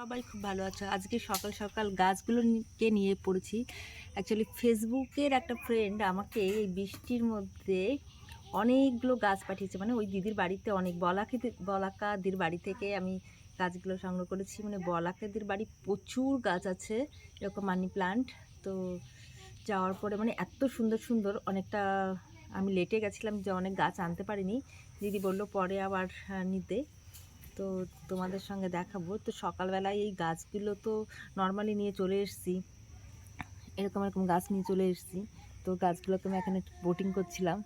সবাই খুব ভালো আছে। আজকে সকাল সকাল গাছগুলোকে নিয়ে পড়েছি। অ্যাকচুয়ালি ফেসবুকের একটা ফ্রেন্ড আমাকে এই বৃষ্টির মধ্যে অনেকগুলো গাছ পাঠিয়েছে। মানে ওই দিদির বাড়িতে অনেক বলাকে বলাকাদির বাড়ি থেকে আমি গাছগুলো সংগ্রহ করেছি। মানে বলাকাদির বাড়ি প্রচুর গাছ আছে, এরকম মানি প্লান্ট। তো যাওয়ার পরে মানে এত সুন্দর সুন্দর অনেকটা আমি লেটে গেছিলাম যে অনেক গাছ আনতে পারিনি। দিদি বলল পরে আবার নিতে। তো তোমাদের সঙ্গে দেখাবো। তো সকালবেলায় এই গাছগুলো তো নর্মালি নিয়ে চলে এসেছি। এরকম এরকম গাছ নিয়ে চলে এসেছি। তো গাছগুলোকে আমি এখানে বোটিং করছিলাম।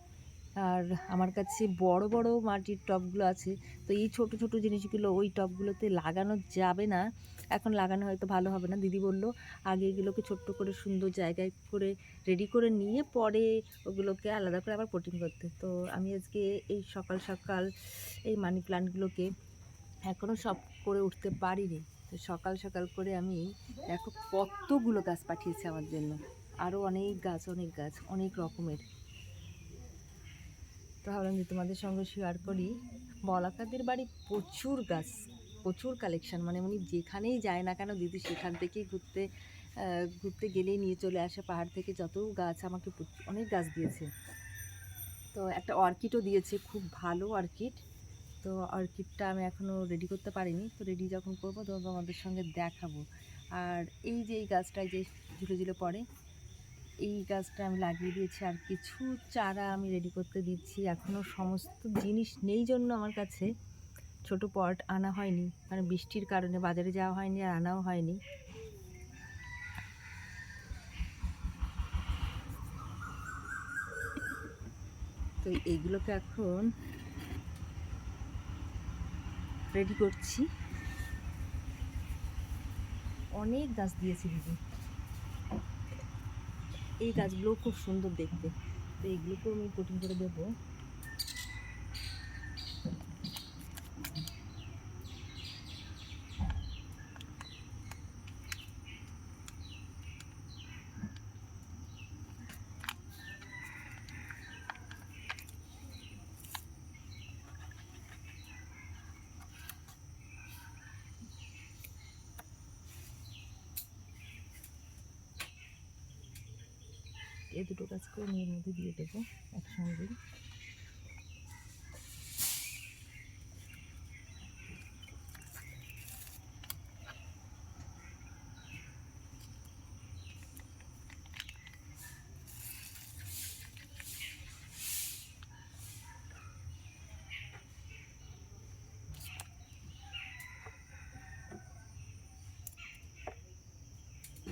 আর আমার কাছে বড় বড় মাটির টবগুলো আছে। তো এই ছোট ছোট জিনিসগুলো ওই টবগুলোতে লাগানো যাবে না। এখন লাগানো হয়তো ভালো হবে না, দিদি বলল। আগে এগুলোকে ছোট্ট করে সুন্দর জায়গায় করে রেডি করে নিয়ে পরে ওগুলোকে আলাদা করে আবার পোটিং করতে। তো আমি আজকে এই সকাল সকাল এই মানি প্লান্টগুলোকে এখনও সব করে উঠতে পারিনি। তো সকাল সকাল করে আমি দেখো কতগুলো গাছ পাঠিয়েছে আমার জন্য। আরও অনেক গাছ অনেক গাছ, অনেক রকমের। তো ভাবলাম যে তোমাদের সঙ্গে শেয়ার করি, বলাকাদের বাড়ি প্রচুর গাছ, প্রচুর কালেকশন মানে উনি যেখানেই যায় না কেন দিদি সেখান থেকেই ঘুরতে ঘুরতে গেলেই নিয়ে চলে আসে। পাহাড় থেকে যত গাছ আমাকে অনেক গাছ দিয়েছে। তো একটা অর্কিডও দিয়েছে, খুব ভালো অর্কিড তো অর্কিডটা আমি এখনও রেডি করতে পারিনি। তো রেডি যখন করব তখন তোমাদের সঙ্গে দেখাবো। আর এই যে এই গাছটায় যে ঝুলে ঝুলে পড়ে, এই গাছটা আমি লাগিয়ে দিয়েছি। আর কিছু চারা আমি রেডি করতে দিচ্ছি। এখনও সমস্ত জিনিস নেই জন্য আমার কাছে। ছোট পট আনা হয়নি। মানে বৃষ্টির কারণে বাজারে যাওয়া হয়নি আর আনাও হয়নি। তো এইগুলোকে এখন রেডি করছি। অনেক গাছ দিয়েছি দিদি। এই গাছগুলো খুব সুন্দর দেখতে। তো এইগুলোকেও আমি কোটিং করে দেবো। এই দুটো গাছকে আমি এর মধ্যে দিয়ে দেবো একসঙ্গে।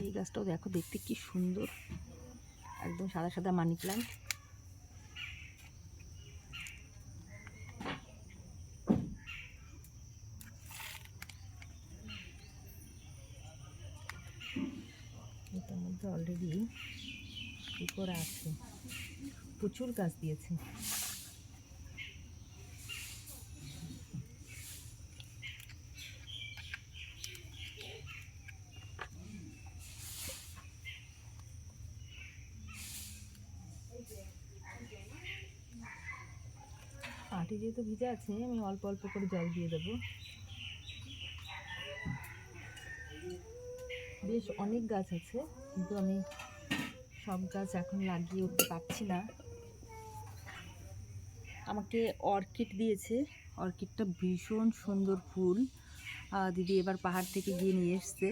এই গাছটাও দেখো, দেখতে কি সুন্দর। একদম সাদা সাদা মানি এটার মধ্যে অলরেডি কি করে আছে? প্রচুর গাছ দিয়েছে মাটি যেহেতু ভিজে আছে, আমি অল্প অল্প করে জল দিয়ে দেবো। বেশ অনেক গাছ আছে, কিন্তু আমি সব গাছ এখন লাগিয়ে উঠতে পারছি না। আমাকে অর্কিড দিয়েছে, অর্কিডটা ভীষণ সুন্দর ফুল। দিদি এবার পাহাড় থেকে গিয়ে নিয়ে এসছে।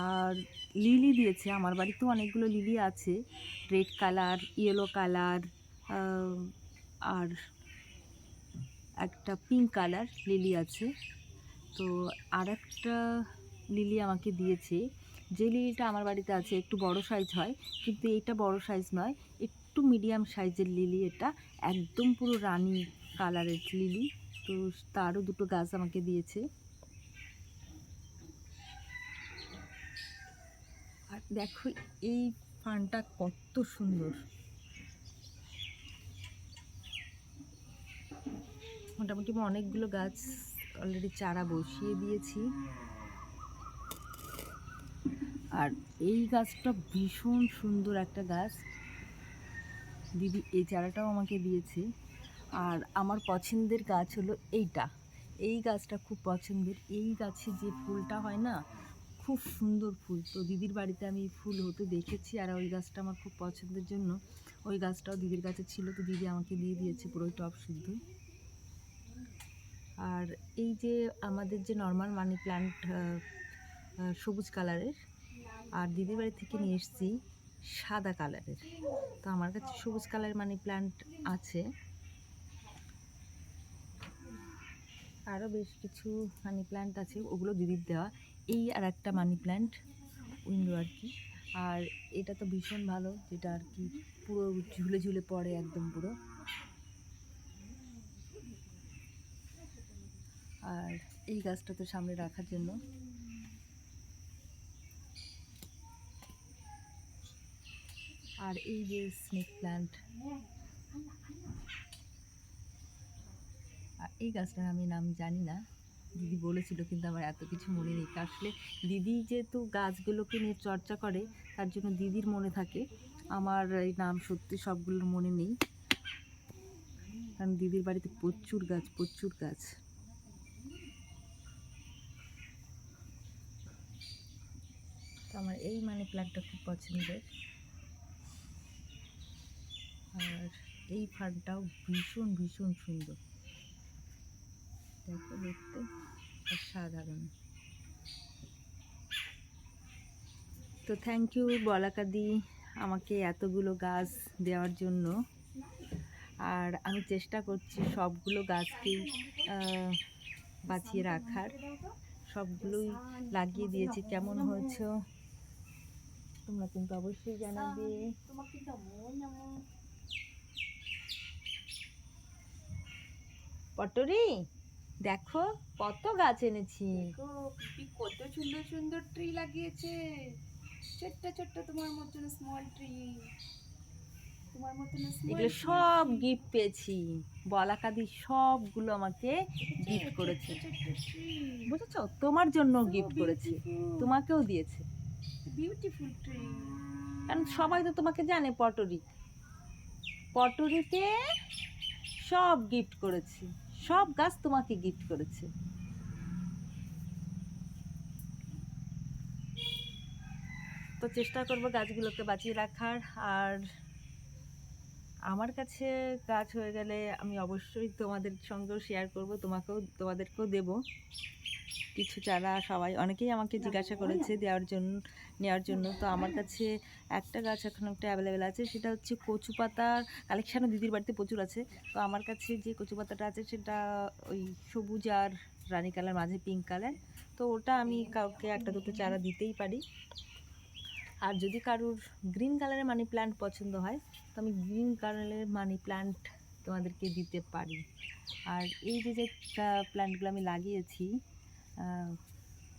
আর লিলি দিয়েছে, আমার বাড়িতেও অনেকগুলো লিলি আছে। রেড কালার, ইয়েলো কালার আর একটা পিঙ্ক কালার লিলি আছে। তো আর একটা লিলি আমাকে দিয়েছে। যে লিলিটা আমার বাড়িতে আছে, একটু বড় সাইজ হয়, কিন্তু এটা বড় সাইজ নয়, একটু মিডিয়াম সাইজের লিলি এটা, একদম পুরো রানি কালারের লিলি তো তারও দুটো গাছ আমাকে দিয়েছে। আর দেখো, এই ফানটা কত সুন্দর। মোটামুটি আমি অনেকগুলো গাছ অলরেডি চারা বসিয়ে দিয়েছি। আর এই গাছটা ভীষণ সুন্দর একটা গাছ। দিদি এই চারাটাও আমাকে দিয়েছে। আর আমার পছন্দের গাছ হলো এইটা। এই গাছটা খুব পছন্দের। এই গাছে যে ফুলটা হয় না, খুব সুন্দর ফুল। তো দিদির বাড়িতে আমি ফুল হতে দেখেছি আর ওই গাছটা আমার খুব পছন্দের জন্য। ওই গাছটাও দিদির কাছে ছিল। তো দিদি আমাকে দিয়ে দিয়েছে পুরো টপ শুদ্ধ আর এই যে আমাদের যে নর্মাল মানি প্ল্যান্ট সবুজ কালারের আর দিদির বাড়ি থেকে নিয়ে এসেছি সাদা কালারের তো আমার কাছে সবুজ কালারের মানি প্ল্যান্ট আছে। আরও বেশ কিছু মানি প্ল্যান্ট আছে, ওগুলো দিদির দেওয়া। এই আর একটা মানি প্ল্যান্ট উইন্ডো আর কি। আর এটা তো ভীষণ ভালো, যেটা আর কি পুরো ঝুলে ঝুলে পড়ে একদম পুরো। আর এই গাছটা তো সামনে রাখার জন্য। আর এই যে স্নেক প্ল্যান্ট আর এই গাছটার আমি নাম জানি না। দিদি বলেছিল কিন্তু আমার এত কিছু মনে নেই। আসলে দিদি যেহেতু গাছগুলোকে নিয়ে চর্চা করে, তার জন্য দিদির মনে থাকে। আমার এই নাম সত্যি সবগুলোর মনে নেই। কারণ দিদির বাড়িতে প্রচুর গাছ প্রচুর গাছ। আমার এই মানি প্ল্যান্টটা খুব পছন্দের। আর এই ফার্মটাও ভীষণ ভীষণ সুন্দর। দেখো দেখতে অসাধারণ। তো থ্যাংক ইউ বলাকাদি আমাকে এতগুলো গাছ দেওয়ার জন্য। আর আমি চেষ্টা করছি সবগুলো গাছকেই বাঁচিয়ে রাখার। সবগুলোই লাগিয়ে দিয়েছি। কেমন হয়েছে? তোমরা কিন্তু অবশ্যই জানাবে। পটরি দেখো কত গাছ এনেছি। কত সুন্দর সুন্দর ট্রি লাগিয়েছে। ছোট্ট ছোট্ট তোমার মতন স্মল ট্রি তোমার মতন এগুলো সব গিফট পেয়েছি। বলাকাদি সবগুলো আমাকে গিফট করেছে। বুঝেছ? তোমার জন্য গিফট করেছে। তোমাকেও দিয়েছে। বিউটিফুল ট্রি কারণ সবাই তো তোমাকে জানে পটরি। পটরিকে সব গিফট করেছে। সব গাছ তোমাকে গিফট করেছে। তো চেষ্টা করব গাছগুলোকে বাঁচিয়ে রাখার। আর আমার কাছে গাছ হয়ে গেলে আমি অবশ্যই তোমাদের সঙ্গেও শেয়ার করব তোমাকেও তোমাদেরকেও দেব। কিছু চারা সবাই অনেকেই আমাকে জিজ্ঞাসা করেছে দেওয়ার জন্য নেওয়ার জন্য। তো আমার কাছে একটা গাছ এখন একটা অ্যাভেলেবেল আছে সেটা হচ্ছে কচু পাতার কালেকশানও দিদির বাড়িতে প্রচুর আছে। তো আমার কাছে যে কচু পাতাটা আছে সেটা ওই সবুজ আর রানী কালার মাঝে পিঙ্ক কালার তো ওটা আমি কাউকে একটা দুটো চারা দিতেই পারি। আর যদি কারুর গ্রিন কালারের মানি প্ল্যান্ট পছন্দ হয়, তো আমি গ্রিন কালারের মানি প্ল্যান্ট তোমাদেরকে দিতে পারি। আর এই যে যে প্ল্যান্টগুলো আমি লাগিয়েছি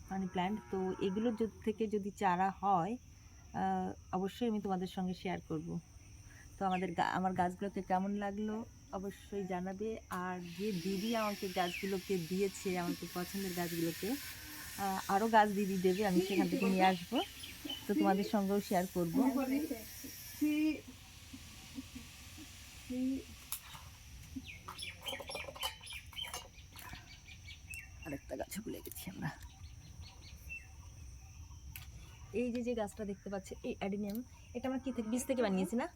মানি প্ল্যান্ট তো এগুলোর থেকে যদি চারা হয় অবশ্যই আমি তোমাদের সঙ্গে শেয়ার করব। তো আমাদের আমার গাছগুলোকে কেমন লাগল অবশ্যই জানাবে। আর যে দিদি আমাকে গাছগুলোকে দিয়েছে, আমাকে পছন্দের গাছগুলোকে আরও গাছ দিদি দেবে, আমি সেখান থেকে নিয়ে আসব। তো তোমাদের সঙ্গেও শেয়ার করব। আরেকটা গাছে ভুলে গেছি আমরা। এই যে যে গাছটা দেখতে পাচ্ছি, এই অ্যাডিনিয়াম, এটা আমরা কি বীজ থেকে বানিয়েছি না?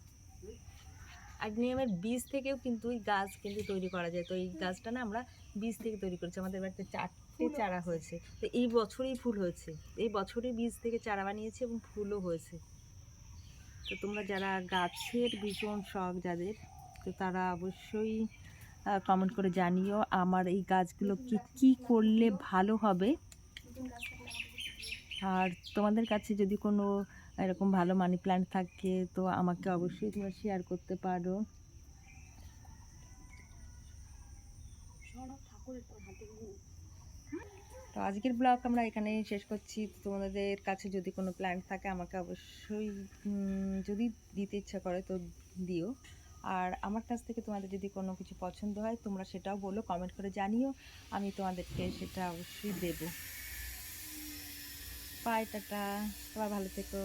অ্যাডিনিয়ামের বীজ থেকেও কিন্তু এই গাছ কিন্তু তৈরি করা যায়। তো এই গাছটা না আমরা বীজ থেকে তৈরি করেছি। আমাদের বাড়িতে চারটে চারা হয়েছে। তো এই বছরেই ফুল হয়েছে। এই বছরই বীজ থেকে চারা বানিয়েছে এবং ফুলও হয়েছে। তো তোমরা যারা গাছের ভীষণ শখ যাদের তো তারা অবশ্যই কমেন্ট করে জানিও আমার এই গাছগুলো কি কি করলে ভালো হবে। আর তোমাদের কাছে যদি কোনো এরকম ভালো মানি প্ল্যান্ট থাকে তো আমাকে অবশ্যই তোমরা শেয়ার করতে পারো। তো আজকের ব্লগ আমরা এখানেই শেষ করছি। তোমাদের কাছে যদি কোনো প্ল্যান থাকে, আমাকে অবশ্যই যদি দিতে ইচ্ছা করে তো দিও। আর আমার কাছ থেকে তোমাদের যদি কোনো কিছু পছন্দ হয়, তোমরা সেটাও বলো কমেন্ট করে জানিও। আমি তোমাদেরকে সেটা অবশ্যই দেবো। Bye ta-ta. সবাই ভালো থেকো।